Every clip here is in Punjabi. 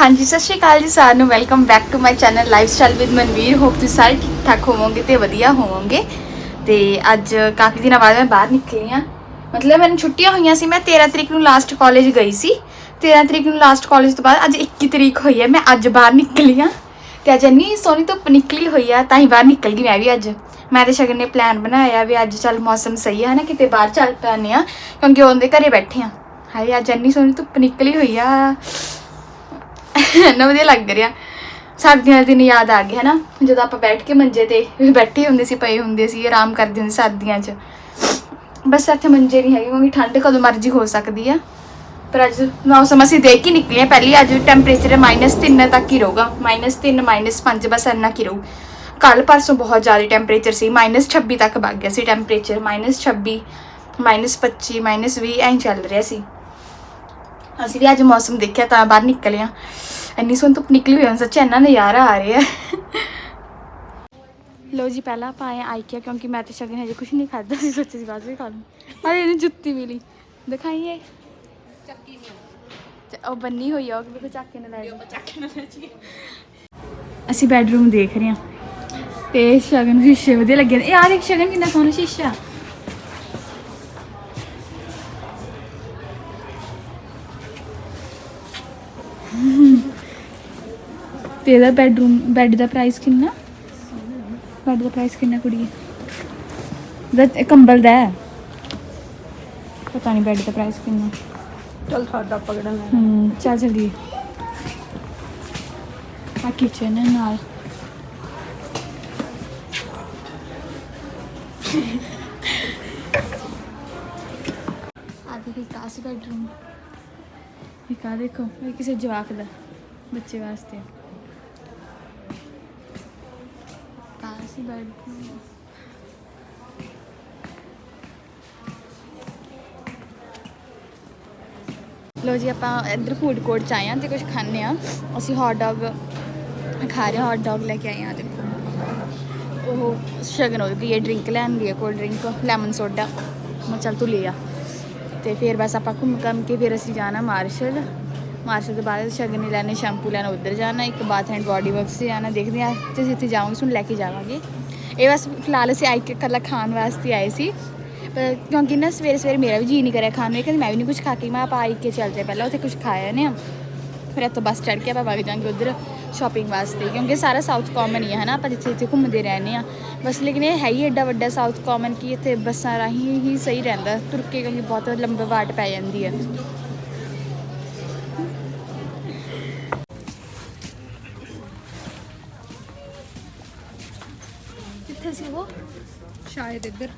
ਹਾਂਜੀ, ਸਤਿ ਸ਼੍ਰੀ ਅਕਾਲ ਜੀ ਸਾਰਿਆਂ ਨੂੰ। Welcome back to my channel lifestyle with Manveer hope ਤੁਸੀਂ ਸਾਰੇ ਠੀਕ ਠਾਕ ਹੋਵੋਗੇ ਤੇ ਵਧੀਆ ਹੋਵੋਗੇ। ਤੇ ਅੱਜ ਕਾਫੀ ਦਿਨਾਂ ਬਾਅਦ ਮੈਂ ਬਾਹਰ ਨਿਕਲੀ ਆ। ਮਤਲਬ ਮੈਨੂੰ ਛੁੱਟੀਆਂ ਹੋਈਆਂ ਸੀ। ਮੈਂ 13 ਤਰੀਕ ਨੂੰ ਲਾਸਟ ਕਾਲਜ ਗਈ ਸੀ। 13 ਤਰੀਕ ਨੂੰ ਲਾਸਟ ਕਾਲਜ ਤੋਂ ਬਾਅਦ ਅੱਜ 21 ਤਰੀਕ ਹੋਈ ਹੈ। ਮੈਂ ਅੱਜ ਬਾਹਰ ਨਿਕਲੀ ਆ। ਤੇ ਅੱਜ ਇੰਨੀ ਸੋਹਣੀ ਧੁੱਪ ਨਿਕਲੀ ਹੋਈ ਆ, ਤਾਂ ਹੀ ਬਾਹਰ ਨਿਕਲ ਗਈ ਮੈਂ ਵੀ ਅੱਜ। ਮੈਂ ਤੇ ਸ਼ਗਨ ਨੇ ਪਲਾਨ ਬਣਾਇਆ ਵੀ ਅੱਜ ਚੱਲ ਮੌਸਮ ਸਹੀ ਹੈ ਨਾ ਕਿਤੇ ਬਾਹਰ ਚੱਲ ਪੈਣੇ ਆ, ਕਿਉਂਕਿ ਉਹਦੇ ਘਰੇ ਬੈਠੇ ਆ। ਹਾਏ, ਅੱਜ ਇੰਨੀ ਸੋਹਣੀ ਧੁੱਪ ਨਿਕਲੀ ਹੋਈ ਆ। ਇੰਨਾ ਵਧੀਆ ਲੱਗ ਰਿਹਾ। ਸਰਦੀਆਂ ਦੇ ਦਿਨ ਯਾਦ ਆ ਗਏ, ਹਨਾ? ਜਦੋਂ ਆਪਾਂ ਬੈਠ ਕੇ ਮੰਜੇ ਤੇ ਬੈਠੇ ਹੁੰਦੇ ਸੀ, ਪਏ ਹੁੰਦੇ ਸੀ, ਆਰਾਮ ਕਰਦੇ ਹੁੰਦੇ ਸੀ ਸਰਦੀਆਂ 'ਚ। ਬਸ ਇੱਥੇ ਮੰਜੇ ਨਹੀਂ ਹੈਗੇ ਕਿਉਂਕਿ ਠੰਡ ਕਦੋਂ ਮਰਜ਼ੀ ਹੋ ਸਕਦੀ ਆ। ਪਰ ਅੱਜ ਮੌਸਮ ਅਸੀਂ ਦੇਖ ਕੇ ਨਿਕਲੇ ਹਾਂ। ਪਹਿਲੀ ਅੱਜ ਟੈਂਪਰੇਚਰ -3 ਤੱਕ ਹੀ ਰਹੂਗਾ। -3 -5 ਬਸ ਇੰਨਾ ਕੀ ਰਹੂ। ਕੱਲ ਪਰਸੋਂ ਬਹੁਤ ਜ਼ਿਆਦਾ ਟੈਂਪਰੇਚਰ ਸੀ। -26 ਤੱਕ ਵਗ ਗਿਆ ਸੀ ਟੈਂਪਰੇਚਰ -26 -25 -20 ਐਂ ਚੱਲ ਰਿਹਾ ਸੀ। ਅਸੀਂ ਵੀ ਅੱਜ ਮੌਸਮ ਦੇਖਿਆ ਤਾਂ ਬਾਹਰ ਨਿਕਲੇ ਆ ਇੰਨੀ ਸੋਹਣੀ ਧੁੱਪ ਨਿਕਲੀ ਹੋਈ ਹੈ ਸੱਚ ਇੰਨਾ ਨਜ਼ਾਰਾ ਆ ਰਿਹਾ ਲੋ ਜੀ, ਪਹਿਲਾਂ ਆਪਾਂ ਆਏ ਆਈਕਿਆ ਕਿਉਂਕਿ ਮੈਂ ਤੇ ਸ਼ਗਨ ਹਜੇ ਕੁਝ ਨਹੀਂ ਖਾਦਾ ਸੀ ਸੋਚਿਆ ਸੀ ਬਾਅਦ ਵਿੱਚ ਖਾ ਲੂੰ ਅਰੇ ਇਹਨੂੰ ਜੁੱਤੀ ਮਿਲੀ। ਦਿਖਾਈਏ। ਚੱਕੀ ਨਹੀਂ ਉਹ ਬੰਨੀ ਹੋਈ ਆ, ਉਹ ਵੀ ਚੱਕ ਕੇ ਨਾ ਲੈ ਜਾਓ ਚੱਕ ਕੇ ਨਾ ਲੈ ਜੀ। ਅਸੀਂ ਬੈਡਰੂਮ ਦੇਖ ਰਹੇ ਹਾਂ। ਤੇ ਸ਼ਗਨ ਸ਼ੀਸ਼ੇ ਵਧੀਆ ਲੱਗੇ ਨੇ। ਯਾਰ ਇੱਕ ਸ਼ਗਨ ਕਿੰਨਾ ਸੋਹਣਾ ਸ਼ੀਸ਼ਾ। ਤੇ ਇਹਦਾ ਬੈਡਰੂਮ ਬੈੱਡ ਦਾ ਪ੍ਰਾਈਸ ਕਿੰਨਾ? ਬੈੱਡ ਦਾ ਪ੍ਰਾਈਸ ਕਿੰਨਾ ਕੁੜੀਏ? ਦਾ ਕੰਬਲ ਦਾ ਹੈ। ਪਤਾ ਨਹੀਂ ਬੈੱਡ ਦਾ ਪ੍ਰਾਈਸ ਕਿੰਨਾ। ਚਲ ਸਾਡਾ ਪਕੜਨ ਲੈ ਹਮ ਚੱਲ ਚਲੀਏ। ਆ ਕਿਚਨ ਹੈ ਨਾਲ। ਆ ਦੇਖੋ ਕਾਸ ਬੈਡਰੂਮ ਇਹ ਕਾ ਦੇਖੋ ਇਹ ਕਿਸੇ ਜਵਾਕ ਦਾ ਬੱਚੇ ਵਾਸਤੇ। ਕਾਸ ਬੈਡਰੂਮ ਲੋ ਜੀ, ਆਪਾਂ ਇੱਧਰ ਫੂਡ ਕੋਰਟ ਚ ਆਏ ਹਾਂ ਤੇ ਕੁਝ ਖਾਣੇ ਆ ਅਸੀਂ ਹੌਟ ਡੌਗ ਖਾ ਰਹੇ ਹੌਟ ਡੌਗ ਲੈ ਕੇ ਆਏ ਹਾਂ, ਦੇਖੋ। ਉਹ ਸ਼ਗਨ ਹੋ ਗਈ ਹੈ ਡਰਿੰਕ ਲੈਣ ਗਈ ਹੈ ਕੋਲਡ ਡਰਿੰਕ ਲੈਮਨ ਸੋਡਾ ਮੈਂ ਚੱਲ ਤੂੰ ਲੈ ਆ। ਤੇ ਫਿਰ ਬਸ ਆਪਾਂ ਘੁੰਮ ਘੰਮ ਕੇ ਫਿਰ ਅਸੀਂ ਜਾਣਾ ਮਾਰਸ਼ਲ। ਮਾਰਸ਼ਲ ਤੋਂ ਬਾਅਦ ਸ਼ਗਨ ਨੇ ਲੈਣੇ, ਸ਼ੈਂਪੂ ਲੈਣਾ, ਉੱਧਰ ਜਾਣਾ, ਇੱਕ ਬਾਥ ਐਂਡ ਬਾਡੀ ਵਰਕਸ ਜਾਣਾ, ਦੇਖਦੇ ਆ ਤੇ ਜਿੱਥੇ ਜਾਵਾਂਗੇ ਤੁਹਾਨੂੰ ਲੈ ਕੇ ਜਾਵਾਂਗੇ। ਇਹ ਬਸ ਫਿਲਹਾਲ ਅਸੀਂ ਆਈ ਕੇ ਇਕੱਲਾ ਖਾਣ ਵਾਸਤੇ ਆਏ ਸੀ। ਪਰ ਕਿਉਂਕਿ ਨਾ ਸਵੇਰੇ ਸਵੇਰੇ ਮੇਰਾ ਵੀ ਜੀ ਨਹੀਂ ਕਰਿਆ ਖਾਣ ਨੂੰ ਇਹ ਕਹਿੰਦੀ ਮੈਂ ਵੀ ਨਹੀਂ ਕੁਝ ਖਾ ਕੇ, ਮੈਂ ਆਪਾਂ ਆਈ ਕੇ ਚੱਲਦੇ ਪਹਿਲਾਂ, ਉੱਥੇ ਕੁਝ ਖਾਇਆ ਨੇ ਫਿਰ ਇੱਥੋਂ ਬੱਸ ਚੜ੍ਹ ਕੇ ਆਪਾਂ ਵਗ ਜਾਾਂਗੇ ਉਧਰ ਸ਼ਾਪਿੰਗ ਵਾਸਤੇ, ਕਿਉਂਕਿ ਸਾਰਾ ਸਾਊਥ ਕਾਮਨ ਹੀ ਹੈ ਹਨਾ? ਆਪਾਂ ਜਿੱਥੇ ਜਿੱਥੇ ਘੁੰਮਦੇ ਰਹਿੰਦੇ ਆ ਬਸ ਲੇਕਿਨ ਇਹ ਹੈ ਹੀ ਐਡਾ ਵੱਡਾ ਸਾਊਥ ਕਾਮਨ ਕਿ ਇੱਥੇ ਬੱਸਾਂ ਰਾਹੀਂ ਹੀ ਸਹੀ ਰਹਿੰਦਾ, ਤੁਰ ਕੇ ਕਿਉਂਕਿ ਬਹੁਤ ਲੰਬਾ ਵਾਟ ਪੈ ਜਾਂਦੀ ਹੈ ਸ਼ਾਇਦ ਇੱਧਰ।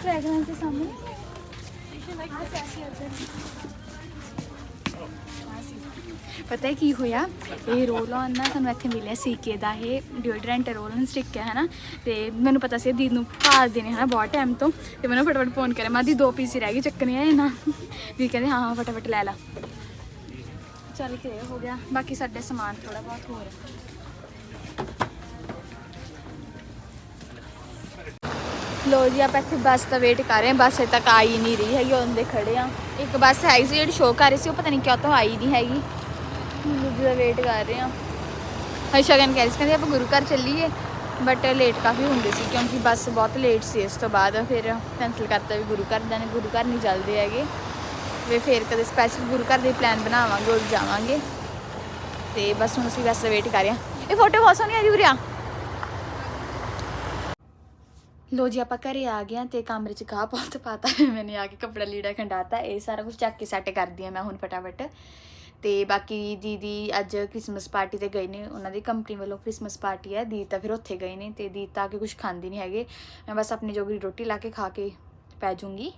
ਫ੍ਰੈਗਰੈਂਸ ਦੇ ਸਾਹਮਣੇ। ਆਹ ਸੀ, ਪਤਾ ਹੈ ਕੀ ਹੋਇਆ? ਇਹ ਰੋਲ ਔਨ ਨਾ ਸਾਨੂੰ ਇੱਥੇ ਮਿਲਿਆ ਸੀਕੇ ਦਾ ਇਹ ਡਿਓਡਰੈਂਟ ਰੋਲ ਔਨ ਸਟਿਕ ਹੈ ਹਨਾ? ਤੇ ਮੈਨੂੰ ਪਤਾ ਸੀ ਦੀਦ ਨੂੰ ਭਾਲ ਦੇਣੇ ਹਨਾ ਬਹੁਤ ਟਾਈਮ ਤੋਂ। ਤੇ ਮੈਨੂੰ ਫਟਾਫਟ ਫੋਨ ਕਰਿਆ ਮੈਂ ਦੀ ਦੋ ਪੀਸ ਹੀ ਰਹਿ ਗਏ ਚੱਕਣੇ ਆ ਇਹਨਾਂ। ਨਾ ਦੀ ਕਹਿੰਦੇ ਹਾਂ ਹਾਂ ਫਟਾਫਟ ਲੈ ਲਾ। ਚੱਲ ਕੇ ਹੋ ਗਿਆ। ਬਾਕੀ ਸਾਡੇ ਸਮਾਨ ਥੋੜਾ ਬਹੁਤ ਹੋਰ ਲੋ ਜੀ, ਆਪਾਂ ਇੱਥੇ ਬੱਸ ਦਾ ਵੇਟ ਕਰ ਰਹੇ ਹਾਂ। ਬੱਸ ਅਜੇ ਤੱਕ ਆਈ ਨਹੀਂ ਰਹੀ ਹੈਗੀ ਉਹਦੇ ਖੜੇ ਆ ਇੱਕ ਬੱਸ ਹੈਗੀ ਸੀ ਜਿਹੜੀ ਸ਼ੋਅ ਕਰ ਰਹੀ ਸੀ, ਉਹ ਪਤਾ ਨਹੀਂ ਕਿਉਂ ਤੋਂ ਆਈ ਨਹੀਂ ਹੈਗੀ। ਦੂਜੀ ਦਾ ਵੇਟ ਕਰ ਰਹੇ ਆ ਹਾਂ। ਸ਼ਗਨ ਕਹਿ ਰਹੀ ਸੀ, ਕਹਿੰਦੇ ਆਪਾਂ ਗੁਰੂ ਘਰ ਚੱਲੀਏ ਬਟ ਲੇਟ ਕਾਫੀ ਹੁੰਦੇ ਸੀ, ਕਿਉਂਕਿ ਬੱਸ ਬਹੁਤ ਲੇਟ ਸੀ ਇਸ ਤੋਂ ਬਾਅਦ। ਫਿਰ ਕੈਂਸਲ ਕਰਤਾ ਵੀ ਗੁਰੂ ਘਰ ਦਾ ਨੇ ਗੁਰੂ ਘਰ ਨਹੀਂ ਚੱਲਦੇ ਹੈਗੇ। ਵੀ ਫਿਰ ਕਦੇ ਸਪੈਸ਼ਲ ਗੁਰੂ ਘਰ ਦੇ ਪਲਾਨ ਬਣਾਵਾਂਗੇ ਉਹ ਜਾਵਾਂਗੇ। ਤੇ ਬਸ ਹੁਣ ਅਸੀਂ ਬੱਸ ਦਾ ਵੇਟ ਕਰ ਰਹੇ ਹਾਂ। ਇਹ ਫੋਟੋ ਬਹੁਤ ਸੋਹਣੀ ਆ ਰਹੀ ਉਰਿਆ ਲੋ ਜੀ, ਆਪਾਂ ਘਰੇ ਆ ਗਏ ਹਾਂ ਤੇ ਕਮਰੇ 'ਚ ਗਾਹ ਬਹੁਤ ਪਾਤਾ ਮੈਨੇ ਆ ਕੇ ਕੱਪੜਾ ਲੀੜਾ ਖੰਡਾਤਾ। ਇਹ ਸਾਰਾ ਕੁਝ ਚੱਕ ਕੇ ਸੈੱਟ ਕਰਦੀ ਆ ਮੈਂ ਹੁਣ ਫਟਾਫਟ। ਤੇ ਬਾਕੀ ਦੀਦੀ ਅੱਜ ਕ੍ਰਿਸਮਸ ਪਾਰਟੀ ਤੇ ਗਏ ਨੇ। ਉਹਨਾਂ ਦੀ ਕੰਪਨੀ ਵੱਲੋਂ ਕ੍ਰਿਸਮਸ ਪਾਰਟੀ ਹੈ। ਦੀਦ ਤਾਂ ਫਿਰ ਉੱਥੇ ਗਏ ਨੇ ਤੇ ਦੀਦ ਤਾਂ ਆ ਕੇ ਕੁਝ ਖਾਂਦੀ ਨਹੀਂ ਹੈਗੇ। ਮੈਂ ਬਸ ਆਪਣੀ ਜੋਗਰੀ ਰੋਟੀ ਲਾ ਕੇ ਖਾ ਕੇ ਪੈ ਜੂੰਗੀ।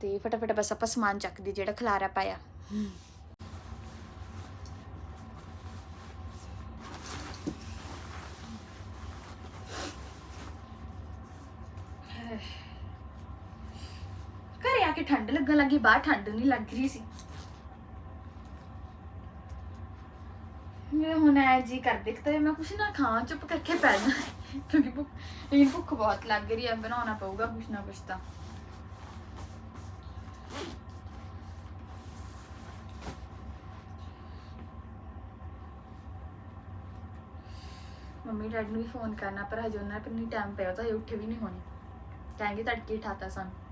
ਤੇ ਫਟਾਫਟ ਬਸ ਆਪਾਂ ਸਮਾਨ ਚੱਕਦੀ, ਜਿਹੜਾ ਖਲਾਰਾ ਪਾਇਆ। ਠੰਡ ਲੱਗਣ ਲੱਗੀ, ਬਾਹਰ ਠੰਡ ਨਹੀਂ ਲੱਗ ਰਹੀ ਸੀ। ਮੈਂ ਹੁਣ ਐ ਜੀ ਕਰ ਦਿੱਤਾ ਮੈਂ ਕੁਛ ਨਾ ਖਾਂ ਚੁੱਪ ਕਰਕੇ ਪੈ ਜਾ। ਕਿਉਂਕਿ ਭੁੱਖ ਇਹ ਭੁੱਖ ਬਹੁਤ ਲੱਗ ਰਹੀ ਹੈ ਬਣਾਉਣਾ ਪਊਗਾ ਕੁਛ ਨਾ ਕੁਛ ਤਾਂ। ਮੰਮੀ ਡੈਡ ਨੂੰ ਵੀ ਫੋਨ ਕਰਨਾ, ਪਰ ਹਜੇ ਉਹਨਾਂ ਨੇ ਨਹੀਂ ਟਾਈਮ ਪਿਆ ਤਾਂ ਇਹ ਉੱਠੇ ਵੀ ਨਹੀਂ ਹੋਣੇ। ਕਹਿੰਗੇ ਤੜਕੇ ਠਾਤਾ ਸਾਨੂੰ।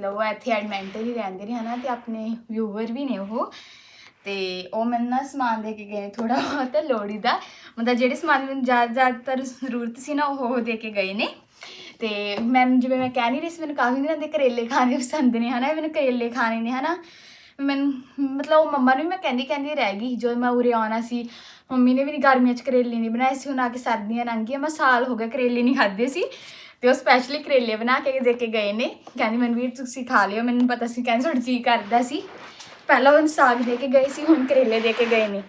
ਮਤਲਬ ਉਹ ਇੱਥੇ ਐਡਮੈਂਟਰ ਹੀ ਰਹਿੰਦੇ ਨੇ, ਹਨਾ, ਤੇ ਆਪਣੇ ਵਿਊਵਰ ਵੀ ਨੇ ਉਹ। ਤੇ ਉਹ ਮੈਨੂੰ ਨਾ ਸਮਾਨ ਦੇ ਕੇ ਗਏ ਥੋੜਾ ਬਹੁਤ ਲੋੜੀ ਦਾ ਮਤਲਬ ਜਿਹੜੇ ਸਮਾਨ ਮੈਨੂੰ ਜ਼ਿਆਦਾ ਜ਼ਿਆਦਾਤਰ ਜ਼ਰੂਰਤ ਸੀ ਨਾ, ਉਹ ਦੇ ਕੇ ਗਏ ਨੇ। ਤੇ ਮੈਂ, ਜਿਵੇਂ ਮੈਂ ਕਹਿ ਨਹੀਂ ਰਹੀ ਸੀ, ਮੈਨੂੰ ਕਾਫੀ ਦਿਨਾਂ ਦੇ ਕਰੇਲੇ ਖਾਣੇ ਪਸੰਦ ਨੇ, ਹਨਾ ਮੈਨੂੰ ਕਰੇਲੇ ਖਾਣੇ ਨੇ, ਹਨਾ। ਮੈਨੂੰ, ਮਤਲਬ ਉਹ ਮੰਮਾ ਨੂੰ ਵੀ ਮੈਂ ਕਹਿੰਦੀ ਕਹਿੰਦੀ ਰਹਿ ਗਈ, ਜਦੋਂ ਮੈਂ ਉਰੇ ਆਉਣਾ ਸੀ। ਮੰਮੀ ਨੇ ਵੀ ਨਹੀਂ ਗਰਮੀਆਂ 'ਚ ਕਰੇਲੇ ਨਹੀਂ ਬਣਾਏ ਸੀ ਹੁਣ ਆ ਕੇ ਸਰਦੀਆਂ ਲੰਘ ਗਈਆਂ ਮੈਂ ਸਾਲ ਹੋ ਗਿਆ ਕਰੇਲੇ ਨਹੀਂ ਖਾਦੇ ਸੀ। ਤੇ ਉਹ ਸਪੈਸ਼ਲੀ ਕਰੇਲੇ ਬਣਾ ਕੇ ਦੇ ਕੇ ਗਏ ਨੇ। ਕਹਿੰਦੀ ਮਨਵੀਰ ਤੁਸੀਂ ਖਾ ਲਿਓ, ਮੈਨੂੰ ਪਤਾ ਸੀ, ਕਹਿੰਦੀ ਤੁਹਾਡਾ ਜੀ ਕਰਦਾ ਸੀ। ਪਹਿਲਾਂ ਉਹ ਸਾਗ ਦੇ ਕੇ ਗਏ ਸੀ, ਹੁਣ ਕਰੇਲੇ ਦੇ ਕੇ ਗਏ ਨੇ।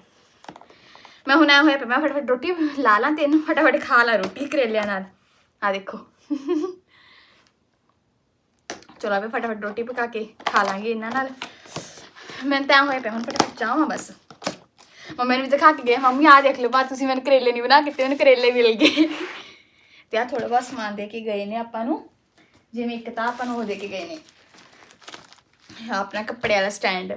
ਮੈਂ ਹੁਣ ਆਇਆ ਹੋਇਆ ਪਿਆ, ਮੈਂ ਫਟਾਫਟ ਰੋਟੀ ਲਾ ਲਾਂ ਤੇ ਇਹਨੂੰ ਫਟਾਫਟ ਖਾ ਲਾ ਰੋਟੀ ਕਰੇਲਿਆਂ ਨਾਲ। ਆ ਦੇਖੋ। ਚਲੋ ਆਵੇ ਫਟਾਫਟ ਰੋਟੀ ਪਕਾ ਕੇ ਖਾ ਲਾਂਗੇ ਇਹਨਾਂ ਨਾਲ। ਮੈਂ ਤਾਂ ਹੋਇਆ ਪਿਆ, ਹੁਣ ਫਟਾਫਟ ਚਾਹਾਂ ਬਸ। ਮੰਮੀ ਨੂੰ ਵੀ ਦਿਖਾ ਕੇ ਗਏ, ਮੰਮੀ ਆ ਦੇਖ ਲਓ ਬਾ ਤੁਸੀਂ ਮੈਨੂੰ ਕਰੇਲੇ ਨਹੀਂ ਬਣਾ ਕੇ ਦਿੱਤੇ, ਮੈਨੂੰ ਕਰੇਲੇ ਮਿਲ ਗਏ। ਤੇ ਆ ਥੋੜਾ ਬਹੁਤ ਸਮਾਨ ਦੇ ਕੇ ਗਏ ਨੇ ਆਪਾਂ ਨੂੰ, ਜਿਵੇਂ ਇੱਕ ਤਾਂ ਆਪਾਂ ਨੂੰ ਉਹ ਦੇ ਕੇ ਗਏ ਨੇ। ਆਪਣਾ ਕੱਪੜੇ ਵਾਲਾ ਸਟੈਂਡ।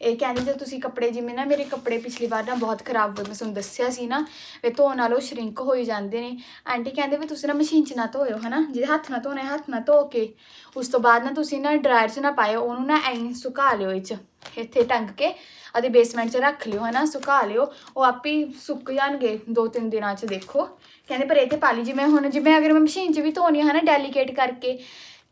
ਇਹ ਕਹਿੰਦੇ ਜੇ ਤੁਸੀਂ ਕੱਪੜੇ, ਜਿਵੇਂ ਨਾ ਮੇਰੇ ਕੱਪੜੇ ਪਿਛਲੀ ਵਾਰ ਨਾ ਬਹੁਤ ਖਰਾਬ ਹੋਏ, ਮੈਂ ਤੁਹਾਨੂੰ ਦੱਸਿਆ ਸੀ ਨਾ, ਵੀ ਧੋਣ ਨਾਲੋਂ ਸ਼ਰਿੰਕ ਹੋਈ ਜਾਂਦੇ ਨੇ। ਆਂਟੀ ਕਹਿੰਦੇ ਵੀ ਤੁਸੀਂ ਨਾ ਮਸ਼ੀਨ 'ਚ ਨਾ ਧੋਇਓ, ਹਨਾ? ਜਿਹਦੇ ਹੱਥ ਨਾਲ ਧੋਣੇ ਹੱਥ ਨਾਲ ਧੋ ਕੇ, ਉਸ ਤੋਂ ਬਾਅਦ ਨਾ ਤੁਸੀਂ ਨਾ ਡਰਾਇਰ 'ਚ ਨਾ ਪਾਇਓ, ਉਹਨੂੰ ਨਾ ਐਂ ਸੁਕਾ ਲਿਓ ਇਹ 'ਚ। ਇੱਥੇ ਟੰਗ ਕੇ ਅਤੇ ਬੇਸਮੈਂਟ 'ਚ ਰੱਖ ਲਿਓ, ਹਨਾ? ਸੁਕਾ ਲਿਓ। ਉਹ ਆਪੇ ਹੀ ਸੁੱਕ ਜਾਣਗੇ ਦੋ ਤਿੰਨ ਦਿਨਾਂ 'ਚ, ਦੇਖੋ। ਕਹਿੰਦੇ, ਪਰ ਇਹ ਤੇ ਪਾ ਲਈ ਜਿਵੇਂ ਹੁਣ ਜਿਵੇਂ ਅਗਰ ਮੈਂ ਮਸ਼ੀਨ 'ਚ ਵੀ ਧੋਣੀ ਆ, ਹਨਾ ਡੈਲੀਕੇਟ ਕਰਕੇ,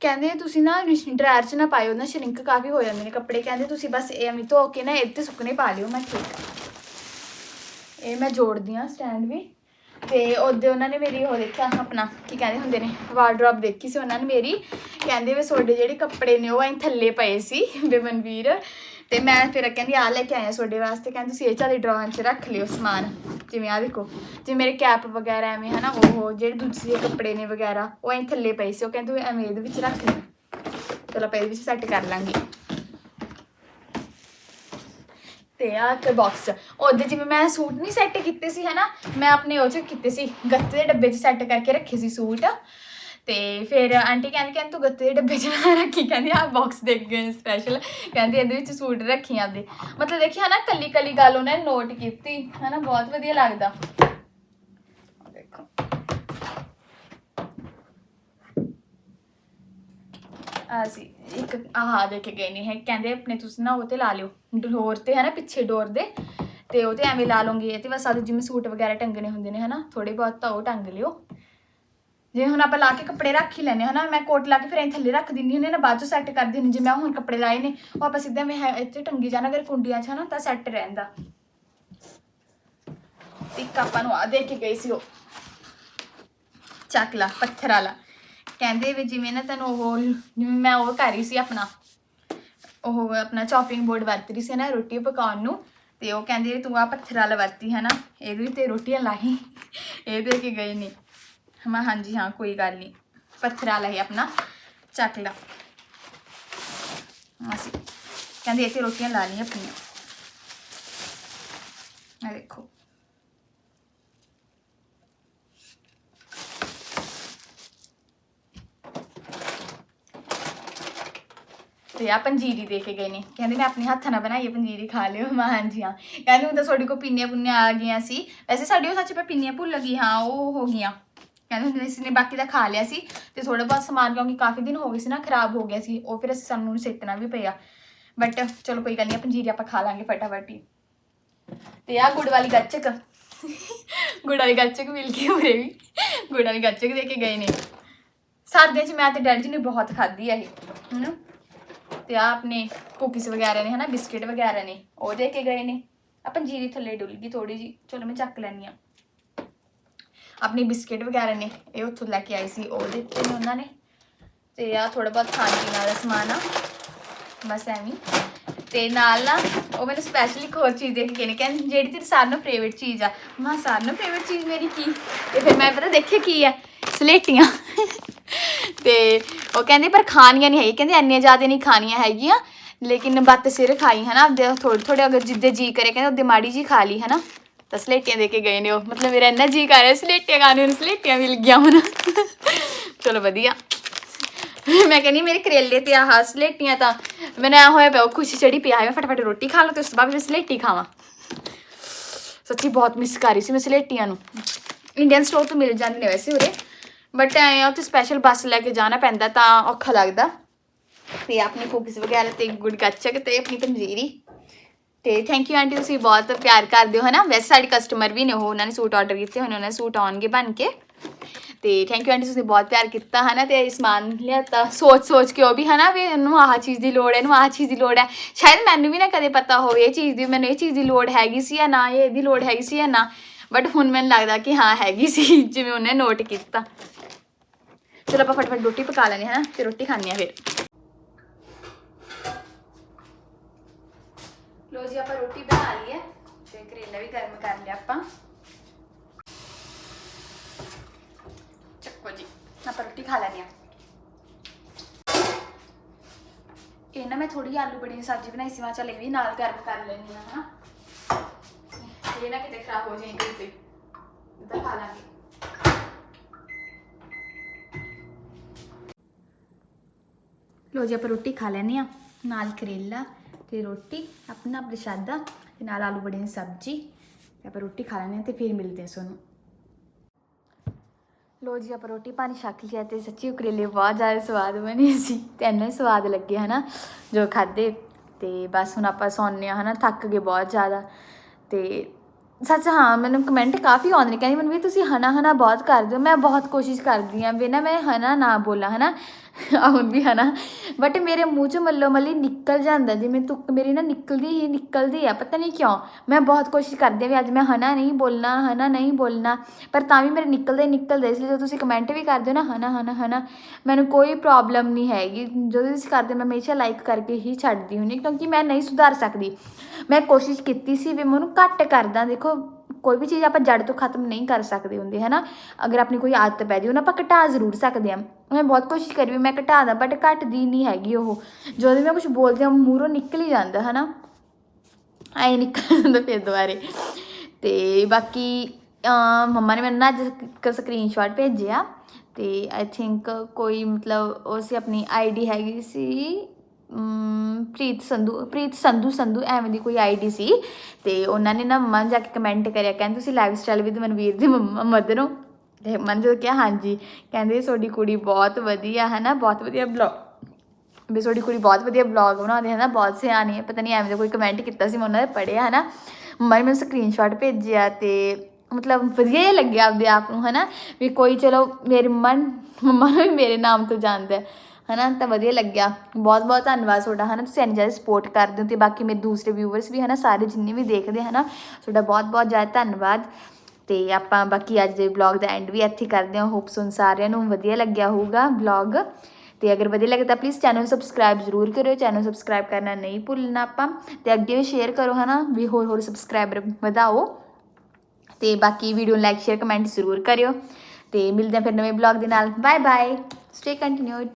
ਕਹਿੰਦੇ ਤੁਸੀਂ ਨਾ ਡਰਾਇਰ 'ਚ ਨਾ ਪਾਇਓ, ਨਾ ਸ਼ਰਿੰਕ ਕਾਫੀ ਹੋ ਜਾਂਦੇ ਨੇ ਕੱਪੜੇ। ਕਹਿੰਦੇ, ਤੁਸੀਂ ਬਸ ਇਹ ਐਵੇਂ ਧੋ ਕੇ ਨਾ ਇੱਥੇ ਸੁੱਕਣੇ ਪਾ ਲਿਓ ਮੈਂ ਠੀਕ ਇਹ ਮੈਂ ਜੋੜਦੀ ਆ ਸਟੈਂਡ ਵੀ। ਤੇ ਉਹਦੇ ਉਹਨਾਂ ਨੇ ਮੇਰੀ ਉਹ ਦੇਖਿਆ ਆਪਣਾ, ਕੀ ਕਹਿੰਦੇ ਹੁੰਦੇ ਨੇ ਵਾਰਡਰੋਬ ਦੇਖੀ ਸੀ ਉਹਨਾਂ ਨੇ ਮੇਰੀ। ਕਹਿੰਦੇ ਵੀ ਤੁਹਾਡੇ ਜਿਹੜੇ ਕੱਪੜੇ ਨੇ ਉਹ ਐਂ ਥੱਲੇ ਪਏ ਸੀ ਬੇਮਨਵੀਰ ਤੇ ਮੈਂ ਫਿਰ ਕਹਿੰਦੀ ਆ ਲੈ ਕੇ ਆਇਆ ਤੁਹਾਡੇ ਵਾਸਤੇ। ਕਹਿੰਦੀ, ਤੁਸੀਂ ਇਹ ਚਾਲੇ ਡਰਾਅਰ 'ਚ ਰੱਖ ਲਿਓ ਸਮਾਨ। ਜਿਵੇਂ ਆ ਦੇਖੋ ਜਿਵੇਂ ਮੇਰੇ ਕੈਪ ਵਗੈਰਾ ਐਵੇਂ ਹਨਾ, ਉਹ ਜਿਹੜੇ ਦੂਸਰੇ ਕੱਪੜੇ ਨੇ ਵਗੈਰਾ, ਉਹ ਐਂ ਥੱਲੇ ਪਏ ਸੀ। ਉਹ ਕਹਿੰਦੇ ਐਵੇਂ ਇਹਦੇ ਵਿੱਚ ਰੱਖ ਲਈ ਚਲੋ ਆਪਾਂ ਇਹਦੇ ਵਿੱਚ ਸੈੱਟ ਕਰ ਲਾਂਗੇ। ਤੇ ਆ ਤੇ ਬਾਕਸ ਉਹਦੇ ਜਿਵੇਂ ਮੈਂ ਸੂਟ ਨਹੀਂ ਸੈੱਟ ਕੀਤੇ ਸੀ ਹਨਾ, ਮੈਂ ਆਪਣੇ ਉਹ ਚ ਕੀਤੇ ਸੀ। ਗੱਤੇ ਦੇ ਡੱਬੇ 'ਚ ਸੈੱਟ ਕਰਕੇ ਰੱਖੇ ਸੀ ਸੂਟ। ਤੇ ਫਿਰ ਆਂਟੀ ਕਹਿੰਦੀ ਕਹਿੰਦੀ ਤੂੰ ਗੱਤੇ ਦੇ ਡੱਬੇ 'ਚ ਨਾ ਰੱਖੀ, ਕਹਿੰਦੀ ਆ ਬਾਕਸ ਦੇਖ ਗਏ ਸਪੈਸ਼ਲ ਕਹਿੰਦੀ ਇਹਦੇ ਵਿੱਚ ਸੂਟ ਰੱਖੀ ਆਂਦੇ ਮਤਲਬ ਦੇਖਿਆ ਨਾ ਕੱਲੀ ਕੱਲੀ ਗੱਲ ਉਹਨਾਂ ਨੇ ਨੋਟ ਕੀਤੀ, ਹਨਾ, ਬਹੁਤ ਵਧੀਆ ਲੱਗਦਾ। ਦੇਖੋ। ਆ ਇੱਕ, ਆਹ ਦੇ ਕੇ ਗਏ ਨੇ ਹੈ ਕਹਿੰਦੇ ਆਪਣੇ ਤੁਸੀਂ ਨਾ ਉਹ ਤੇ ਲਾ ਲਿਓ, ਡੋਰ ਤੇ ਹੈ ਨਾ ਪਿੱਛੇ ਡੋਰ ਦੇ, ਤੇ ਉਹ ਤੇ ਐਵੇਂ ਲਾ ਲਓਗੇ ਤੇ ਬਸ ਆਦੇ ਜਿਵੇਂ ਸੂਟ ਵਗੈਰਾ ਟੰਗਣੇ ਹੁੰਦੇ ਨੇ, ਹਨਾ ਥੋੜੇ ਬਹੁਤ ਤਾਂ ਉਹ ਟੰਗ ਲਿਓ। ਜੇ ਹੁਣ ਆਪਾਂ ਲਾ ਕੇ ਕੱਪੜੇ ਰੱਖ ਹੀ ਲੈਨੇ ਹਨਾ, ਮੈਂ ਕੋਟ ਲਾ ਕੇ ਫਿਰ ਐਂ ਥੱਲੇ ਰੱਖ ਦਿੰਦੀ ਹੁੰਦੀ ਨਾ ਬਾਅਦ ਚ ਸੈੱਟ ਕਰ ਦਿੰਦੀ ਜਿਵੇਂ ਆਹ ਹੁਣ ਕੱਪੜੇ ਲਾਏ ਨੇ, ਉਹ ਆਪਾਂ ਸਿੱਧਾ ਮੈਂ ਇੱਥੇ ਟੰਗੀ ਜਾਣਾ, ਅਗਰ ਕੁੰਡੀਆਂ 'ਚ ਹਨਾ ਤਾਂ ਸੈੱਟ ਰਹਿੰਦਾ ਇੱਕ ਆਪਾਂ ਨੂੰ ਆ ਦੇ ਕੇ ਗਈ ਸੀ ਉਹ। ਚੱਕ ਲਾ, ਪੱਥਰ ਵਾਲਾ। ਕਹਿੰਦੇ ਵੀ ਜਿਵੇਂ ਨਾ ਤੈਨੂੰ ਉਹ, ਜਿਵੇਂ ਮੈਂ ਉਹ ਕਰ ਰਹੀ ਸੀ ਆਪਣਾ, ਉਹ ਆਪਣਾ ਚੌਪਿੰਗ ਬੋਰਡ ਵਰਤ ਰਹੀ ਸੀ ਨਾ, ਰੋਟੀ ਪਕਾਉਣ ਨੂੰ, ਤੇ ਉਹ ਕਹਿੰਦੇ ਤੂੰ ਆ ਪੱਥਰ ਵਾਲਾ ਵਰਤੀ ਹੈ ਨਾ ਇਹਦੇ ਵੀ ਤੇ ਰੋਟੀਆਂ ਲਾਹੀ, ਇਹ ਦੇ ਕੇ ਗਏ ਨੇ। ਮੈਂ ਹਾਂਜੀ ਹਾਂ ਕੋਈ ਗੱਲ ਨਹੀਂ ਪੱਥਰ ਵਾਲਾ ਹੀ ਆਪਣਾ ਚੱਕ ਲਾ ਅਸੀਂ ਕਹਿੰਦੇ ਇਹ ਤੇ ਰੋਟੀਆਂ ਲਾ ਲਈਆਂ ਆਪਣੀਆਂ ਆ ਦੇਖੋ ਤੇ ਆ ਪੰਜੀਰੀ ਦੇ ਕੇ ਗਏ ਨੇ ਕਹਿੰਦੇ ਮੈਂ ਆਪਣੇ ਹੱਥਾਂ ਨਾਲ ਬਣਾਈ ਹੈ ਪੰਜੀਰੀ ਖਾ ਲਿਓ ਮੈਂ ਹਾਂਜੀ ਹਾਂ ਕਹਿੰਦੇ ਹੁਣ ਤਾਂ ਤੁਹਾਡੇ ਕੋਲ ਪਿੰਨੀਆਂ ਪੁੰਨੀਆਂ ਆ ਗਈਆਂ ਸੀ ਵੈਸੇ ਸਾਡੇ ਉਹ ਸੱਚ ਮੈਂ ਪਿੰਨੀਆਂ ਭੁੱਲ ਗਈ ਹਾਂ ਉਹ ਹੋ ਗਈਆਂ ਕਹਿੰਦੇ ਹੁੰਦੇ ਸੀ ਨੇ ਬਾਕੀ ਦਾ ਖਾ ਲਿਆ ਸੀ ਤੇ ਥੋੜਾ ਬਹੁਤ ਸਮਾਨ, ਕਿਉਂਕਿ ਕਾਫੀ ਦਿਨ ਹੋ ਗਏ ਸੀ ਨਾ, ਖਰਾਬ ਹੋ ਗਿਆ ਸੀ, ਉਹ ਫਿਰ ਅਸੀਂ ਸਾਨੂੰ ਸਿੱਟਣਾ ਵੀ ਪਿਆ। ਬਟ ਚਲੋ ਕੋਈ ਗੱਲ ਨਹੀਂ ਪੰਜੀਰੀ ਆਪਾਂ ਖਾ ਲਾਂਗੇ ਫਟਾਫਟ ਹੀ। ਤੇ ਆ ਗੁੜ ਵਾਲੀ ਗੱਚਕ। ਗੁੜ ਵਾਲੀ ਗੱਚਕ ਮਿਲ ਗਈ ਉਰੇ ਵੀ। ਗੁੜ ਵਾਲੀ ਗੱਚਕ ਦੇ ਕੇ ਗਏ ਨੇ। ਸਰਦੀਆਂ 'ਚ ਮੈਂ ਤੇ ਡੈਡੀ ਜੀ ਨੇ ਬਹੁਤ ਖਾਧੀ ਆ ਇਹ, ਹਨਾ? ਤੇ ਆ ਆਪਣੇ ਕੁਕੀਜ਼ ਵਗੈਰਾ ਨੇ, ਹਨਾ, ਬਿਸਕਿਟ ਵਗੈਰਾ ਨੇ, ਉਹ ਦੇ ਕੇ ਗਏ ਨੇ। ਆ ਪੰਜੀਰੀ ਥੱਲੇ ਡੁੱਲ ਗਈ ਥੋੜੀ ਜੀ ਚਲੋ ਮੈਂ ਚੱਕ ਲੈਣੀ ਆ ਆਪਣੇ ਬਿਸਕਿਟ ਵਗੈਰਾ ਨੇ, ਇਹ ਉੱਥੋਂ ਲੈ ਕੇ ਆਈ ਸੀ, ਉਹ ਦਿੱਤੇ ਨੇ ਉਹਨਾਂ ਨੇ। ਤੇ ਆ ਥੋੜਾ ਬਹੁਤ ਖਾਣ ਪੀਣ ਵਾਲਾ ਸਮਾਨ ਆ। ਬਸ ਐਵੇਂ ਤੇ ਨਾਲ ਨਾ, ਉਹ ਮੈਨੂੰ ਸਪੈਸ਼ਲੀ ਇੱਕ ਹੋਰ ਚੀਜ਼ ਦੇਖ ਕੇ ਨੇ ਕਹਿੰਦੇ, ਜਿਹੜੀ ਤੇਰੀ ਸਾਰਿਆਂ ਨੂੰ ਫੇਵਰਟ ਚੀਜ਼ ਆ। ਮੈਂ ਸਾਰਿਆਂ ਨੂੰ ਫੇਵਰਟ ਚੀਜ਼ ਮੇਰੀ ਕੀ? ਤੇ ਫਿਰ ਮੈਂ ਪਤਾ ਦੇਖਿਆ ਕੀ ਆ? ਸਲੇਟੀਆਂ। ਤੇ ਉਹ ਕਹਿੰਦੇ, ਪਰ ਖਾਣੀਆਂ ਨਹੀਂ ਹੈਗੀ ਕਹਿੰਦੇ, ਇੰਨੀਆਂ ਜ਼ਿਆਦਾ ਨਹੀਂ ਖਾਣੀਆਂ ਹੈਗੀਆਂ। ਲੇਕਿਨ ਬੱਤ ਸਿਰ ਖਾਈ, ਹਨਾ? ਆਪਦੇ ਥੋੜੇ ਥੋੜੇ ਅਗਰ ਜਿੱਦੇ ਜੀ ਕਰੇ, ਕਹਿੰਦੇ, ਉਹਦੇ ਮਾੜੀ ਜੀ ਖਾ ਲਈ, ਹਨਾ? ਤਾਂ ਸਲੇਟੀਆਂ ਦੇ ਕੇ ਗਏ ਨੇ ਉਹ। ਮਤਲਬ ਮੇਰਾ ਇੰਨਾ ਜੀ ਕਰ ਰਿਹਾ, ਸਲੇਟੀਆਂ ਖਾਣੇ ਨੂੰ, ਸਲੇਟੀਆਂ ਮਿਲ ਗਿਆ ਹੁਣ। ਚਲੋ ਵਧੀਆ। ਮੈਂ ਕਹਿੰਦੀ, ਮੇਰੇ ਕਰੇਲੇ ਤੇ ਆਹ ਸਲੇਟੀਆਂ ਤਾਂ ਮੈਨੂੰ ਐ ਹੋਇਆ ਪਿਆ, ਉਹ ਖੁਸ਼ੀ ਚੜੀ ਪਿਆ ਮੈਂ ਫਟਾਫਟ ਰੋਟੀ ਖਾ ਲਾਂ ਤੇ ਉਸ ਤੋਂ ਬਾਅਦ ਮੈਂ ਸਲੇਟੀ ਖਾਵਾਂ। ਸੱਚੀ ਬਹੁਤ ਮਿਸ ਕਰ ਰਹੀ ਸੀ ਮੈਂ ਸਲੇਟੀਆਂ ਨੂੰ। ਇੰਡੀਅਨ ਸਟੋਰ ਤੋਂ ਮਿਲ ਜਾਂਦੇ ਨੇ ਵੈਸੇ ਉਰੇ ਬਟ ਐ ਉੱਥੇ ਸਪੈਸ਼ਲ ਬੱਸ ਲੈ ਕੇ ਜਾਣਾ ਪੈਂਦਾ ਤਾਂ ਔਖਾ ਲੱਗਦਾ। ਤੇ ਆਪਣੀ ਕੁਕੀਜ਼ ਵਗੈਰਾ ਤੇ ਗੁੜ ਗੱਚਕ ਤੇ ਆਪਣੀ ਪੰਜੀਰੀ। ਤੇ ਥੈਂਕ ਯੂ ਆਂਟੀ ਤੁਸੀਂ ਬਹੁਤ ਪਿਆਰ ਕਰਦੇ ਹੋ, ਹਨਾ? ਵੈਸੇ ਸਾਡੇ ਕਸਟਮਰ ਵੀ ਨੇ ਉਹ, ਉਹਨਾਂ ਨੇ ਸੂਟ ਆਰਡਰ ਕੀਤੇ ਹੋਣੇ ਉਹਨਾਂ ਦੇ ਸੂਟ ਆਉਣਗੇ ਬਣ ਕੇ। ਤੇ ਥੈਂਕ ਯੂ ਆਂਟੀ ਤੁਸੀਂ ਬਹੁਤ ਪਿਆਰ ਕੀਤਾ, ਹਨਾ? ਤੇ ਇਹ ਸਮਾਨ ਲਿਆਤਾ। ਸੋਚ ਸੋਚ ਕੇ ਉਹ ਵੀ, ਹਨਾ, ਵੀ ਇਹਨੂੰ ਆਹ ਚੀਜ਼ ਦੀ ਲੋੜ ਹੈ, ਇਹਨੂੰ ਆਹ ਚੀਜ਼ ਦੀ ਲੋੜ ਹੈ। ਸ਼ਾਇਦ ਮੈਨੂੰ ਵੀ ਨਾ ਕਦੇ ਪਤਾ ਹੋਵੇ ਇਹ ਚੀਜ਼ ਦੀ, ਮੈਨੂੰ ਇਹ ਚੀਜ਼ ਦੀ ਲੋੜ ਹੈਗੀ ਸੀ ਜਾਂ ਨਾ, ਇਹ ਇਹਦੀ ਲੋੜ ਹੈਗੀ ਸੀ ਜਾਂ ਨਾ। ਬਟ ਹੁਣ ਮੈਨੂੰ ਲੱਗਦਾ ਕਿ ਹਾਂ, ਹੈਗੀ ਸੀ, ਜਿਵੇਂ ਉਹਨੇ ਨੋਟ ਕੀਤਾ। ਚਲੋ ਆਪਾਂ ਫਟਾਫਟ ਰੋਟੀ ਪਕਾ ਲੈਣੀ ਹੈ ਨਾ ਤੇ ਰੋਟੀ ਖਾਣੀ ਆ ਫਿਰ। ਲੋ ਜੀ, ਆਪਾਂ ਰੋਟੀ ਬਣਾ ਲਈ ਹੈ ਤੇ ਕਰੇਲਾ ਵੀ ਗਰਮ ਕਰ ਲਿਆ ਆਪਾਂ। ਚੱਕੋ ਜੀ, ਆਪਾਂ ਰੋਟੀ ਖਾ ਲੈਣੀ ਆ ਇਹ ਨਾ ਮੈਂ ਥੋੜੀ ਆਲੂ ਬੜੀ ਦੀ ਸਬਜ਼ੀ ਬਣਾਈ ਸੀ, ਮੈਂ ਚੱਲ ਇਹ ਵੀ ਨਾਲ ਗਰਮ ਕਰ ਲੈਣੀ ਆ ਹਨਾ। ਇਹ ਨਾ ਕਿਤੇ ਖਰਾਬ ਹੋ ਜਾਏ ਕੋਈ ਤੇ। ਇਦਾਂ ਖਾ ਲਾਂਗੇ। ਲੋ ਜੀ, ਆਪਾਂ ਰੋਟੀ ਖਾ ਲੈਣੀ ਆ ਨਾਲ ਕਰੇਲਾ। ਤੇ ਰੋਟੀ, ਆਪਣਾ ਪ੍ਰਸ਼ਾਦਾ ਤੇ ਨਾਲ ਆਲੂ ਬੜੀਆਂ ਦੀ ਸਬਜ਼ੀ। ਤੇ ਆਪਾਂ ਰੋਟੀ ਖਾ ਲੈਣੀ ਆ ਤੇ ਫਿਰ ਮਿਲਦੇ ਹਾਂ ਤੁਹਾਨੂੰ। ਲੋ ਜੀ, ਆਪਾਂ ਰੋਟੀ ਪਾਣੀ ਛਕ ਲਿਆ ਤੇ ਸੱਚੀ ਉਹ ਕਰੇਲੇ ਬਹੁਤ ਜ਼ਿਆਦਾ ਸਵਾਦ ਬਣੇ ਸੀ ਤੇ ਇੰਨਾ ਹੀ ਸਵਾਦ ਲੱਗੇ, ਹਨਾ, ਜੋ ਖਾਦੇ ਤੇ ਬਸ ਹੁਣ ਆਪਾਂ ਸੌਂਦੇ ਹਾਂ, ਹਨਾ, ਥੱਕ ਗਏ ਬਹੁਤ ਜ਼ਿਆਦਾ। ਤੇ ਸੱਚ, ਹਾਂ, ਮੈਨੂੰ ਕਮੈਂਟ ਕਾਫੀ ਆਉਂਦੇ ਨੇ, ਕਹਿੰਦੇ ਮਨ ਵੀ ਤੁਸੀਂ ਹਨਾ ਹਨਾ ਬਹੁਤ ਕਰਦੇ ਹੋ, ਮੈਂ ਬਹੁਤ ਕੋਸ਼ਿਸ਼ ਕਰਦੀ ਆਂ ਵੀ ਨਾ ਮੈਂ ਹਨਾ ਨਾ ਬੋਲਾਂ, ਹਨਾ। ਹੁਣ ਵੀ ਨਾ। ਬਟ ਮੇਰੇ ਮੂੰਹ ਚੋਂ ਮੱਲੋ ਮੱਲੀ ਨਿਕਲ ਜਾਂਦਾ, ਜਿਵੇਂ ਤੁੱਕ ਮੇਰੀ ਨਾ ਨਿਕਲਦੀ ਹੀ ਨਿਕਲਦੀ ਆ ਪਤਾ ਨਹੀਂ ਕਿਉਂ। ਮੈਂ ਬਹੁਤ ਕੋਸ਼ਿਸ਼ ਕਰਦੀ ਹਾਂ ਵੀ ਅੱਜ ਮੈਂ ਹਨਾ ਨਹੀਂ ਬੋਲਣਾ, ਹਨਾ ਨਹੀਂ ਬੋਲਣਾ, ਪਰ ਤਾਂ ਵੀ ਮੇਰੇ ਨਿਕਲਦੇ ਨਿਕਲਦੇ, ਇਸ ਲਈ ਜਦੋਂ ਤੁਸੀਂ ਕਮੈਂਟ ਵੀ ਕਰਦੇ ਹੋ ਨਾ, ਹਨਾ ਹਨਾ ਹਨਾ, ਮੈਨੂੰ ਕੋਈ ਪ੍ਰੋਬਲਮ ਨਹੀਂ ਹੈਗੀ। ਜਦੋਂ ਤੁਸੀਂ ਕਰਦੇ ਮੈਂ ਹਮੇਸ਼ਾ ਲਾਈਕ ਕਰਕੇ ਹੀ ਛੱਡਦੀ ਹੁੰਦੀ ਕਿਉਂਕਿ ਮੈਂ ਨਹੀਂ ਸੁਧਾਰ ਸਕਦੀ। ਮੈਂ ਕੋਸ਼ਿਸ਼ ਕੀਤੀ ਸੀ ਵੀ ਮੈਂ ਉਹਨੂੰ ਘੱਟ ਕਰਦਾ, ਦੇਖੋ ਕੋਈ ਵੀ ਚੀਜ਼ ਆਪਾਂ ਜੜ ਤੋਂ ਖਤਮ ਨਹੀਂ ਕਰ ਸਕਦੇ ਹੁੰਦੇ, ਹਨਾ? ਅਗਰ ਆਪਣੀ ਕੋਈ ਆਦਤ ਪੈ ਜਾਏ, ਉਹਨੂੰ ਆਪਾਂ ਘਟਾ ਜ਼ਰੂਰ ਸਕਦੇ ਹਾਂ। ਮੈਂ ਬਹੁਤ ਕੋਸ਼ਿਸ਼ ਕਰੀ ਵੀ ਮੈਂ ਘਟਾ ਦਾਂ ਬਟ ਘਟਦੀ ਨਹੀਂ ਹੈਗੀ ਉਹ। ਜਦੋਂ ਮੈਂ ਕੁਝ ਬੋਲਦੀ ਹਾਂ ਮੂਹਰੋਂ ਨਿਕਲ ਹੀ ਜਾਂਦਾ, ਹਨਾ? ਐ ਨਿਕਲ ਜਾਂਦਾ ਫਿਰ ਦੁਬਾਰੇ। ਤੇ ਬਾਕੀ ਮੰਮਾ ਨੇ ਮੈਨੂੰ ਨਾ ਅੱਜ ਇੱਕ ਸਕਰੀਨਸ਼ਾਟ ਭੇਜਿਆ। ਤੇ ਆਈ ਥਿੰਕ ਕੋਈ ਮਤਲਬ, ਉਹ ਸੀ ਆਪਣੀ ਆਈਡੀ ਹੈਗੀ ਸੀ ਪ੍ਰੀਤ ਸੰਧੂ ਪ੍ਰੀਤ ਸੰਧੂ ਸੰਧੂ ਐਵੇਂ ਦੀ ਕੋਈ ਆਈਡੀ ਸੀ ਤੇ ਉਹਨਾਂ ਨੇ ਨਾ ਮੰਮਾ ਨੂੰ ਜਾ ਕੇ ਕਮੈਂਟ ਕਰਿਆ, ਕਹਿੰਦੇ ਤੁਸੀਂ ਲਾਈਫ ਸਟਾਈਲ ਵਿਦ ਮਨਵੀਰ ਦੀ ਮੰਮਾ, ਮਦਰ ਹੋ। ਤੇ ਮਨ ਜਦੋਂ ਕਿਹਾ, ਹਾਂਜੀ। ਕਹਿੰਦੇ, ਤੁਹਾਡੀ ਕੁੜੀ ਬਹੁਤ ਵਧੀਆ ਹੈ ਨਾ ਬਹੁਤ ਵਧੀਆ ਬਲੌਗ ਵੀ ਤੁਹਾਡੀ ਕੁੜੀ ਬਹੁਤ ਵਧੀਆ ਬਲੌਗ ਬਣਾਉਂਦੀ ਹੈ ਨਾ ਬਹੁਤ ਸਿਆਣੀ ਹੈ। ਪਤਾ ਨਹੀਂ ਐਵੇਂ ਦਾ ਕੋਈ ਕਮੈਂਟ ਕੀਤਾ ਸੀ, ਮੈਂ ਉਹਨਾਂ ਦੇ ਪੜਿਆ ਹੈ ਨਾ ਮੰਮਾ ਨੇ ਮੈਨੂੰ ਸਕਰੀਨਸ਼ਾਟ ਭੇਜਿਆ ਤੇ ਮਤਲਬ ਵਧੀਆ ਹੀ ਲੱਗਿਆ ਆਪਦੇ ਆਪ ਨੂੰ ਹੈ ਨਾ ਵੀ ਕੋਈ, ਚਲੋ, ਮੇਰੇ ਮਨ, ਮੰਮਾ ਨੂੰ ਵੀ ਮੇਰੇ ਨਾਮ ਤੋਂ ਜਾਣਦਾ ਹੈ। ਹਨਾ, ਤਾਂ ਵਧੀਆ ਲੱਗਿਆ। ਬਹੁਤ ਬਹੁਤ ਧੰਨਵਾਦ ਤੁਹਾਡਾ, ਹਨਾ, ਤੁਸੀਂ ਇੰਨੀ ਜ਼ਿਆਦਾ ਸਪੋਰਟ ਕਰਦੇ ਹੋ ਤੇ ਬਾਕੀ ਮੇਰੇ ਦੂਸਰੇ ਵਿਊਵਰਸ ਵੀ, ਹਨਾ, ਸਾਰੇ ਜਿੰਨੇ ਵੀ ਦੇਖਦੇ, ਹਨਾ, ਤੁਹਾਡਾ ਬਹੁਤ ਬਹੁਤ ਜ਼ਿਆਦਾ ਧੰਨਵਾਦ। ਤੇ ਆਪਾਂ ਬਾਕੀ ਅੱਜ ਦੇ ਵਲੌਗ ਦਾ ਐਂਡ ਵੀ ਇੱਥੇ ਕਰਦੇ ਹਾਂ। ਹੋਪਸ ਸੁਣ ਸਾਰਿਆਂ ਨੂੰ ਵਧੀਆ ਲੱਗਿਆ ਹੋਊਗਾ ਵਲੌਗ ਤੇ ਅਗਰ ਵਧੀਆ ਲੱਗੇ ਤਾਂ ਪਲੀਜ਼ ਚੈਨਲ ਨੂੰ ਸਬਸਕ੍ਰਾਈਬ ਜ਼ਰੂਰ ਕਰਿਓ। ਚੈਨਲ ਸਬਸਕ੍ਰਾਈਬ ਕਰਨਾ ਨਹੀਂ ਭੁੱਲਣਾ ਆਪਾਂ। ਤੇ ਅੱਗੇ ਵੀ ਸ਼ੇਅਰ ਕਰੋ, ਹਨਾ, ਵੀ ਹੋਰ ਹੋਰ ਸਬਸਕ੍ਰਾਈਬਰ ਵਧਾਓ। ਤੇ ਬਾਕੀ ਵੀਡੀਓ ਨੂੰ ਲਾਈਕ ਸ਼ੇਅਰ ਕਮੈਂਟ ਜ਼ਰੂਰ ਕਰਿਓ। ਤੇ ਮਿਲਦੇ ਹਾਂ ਫਿਰ ਨਵੇਂ ਵਲੌਗ ਦੇ ਨਾਲ। Bye bye stay continued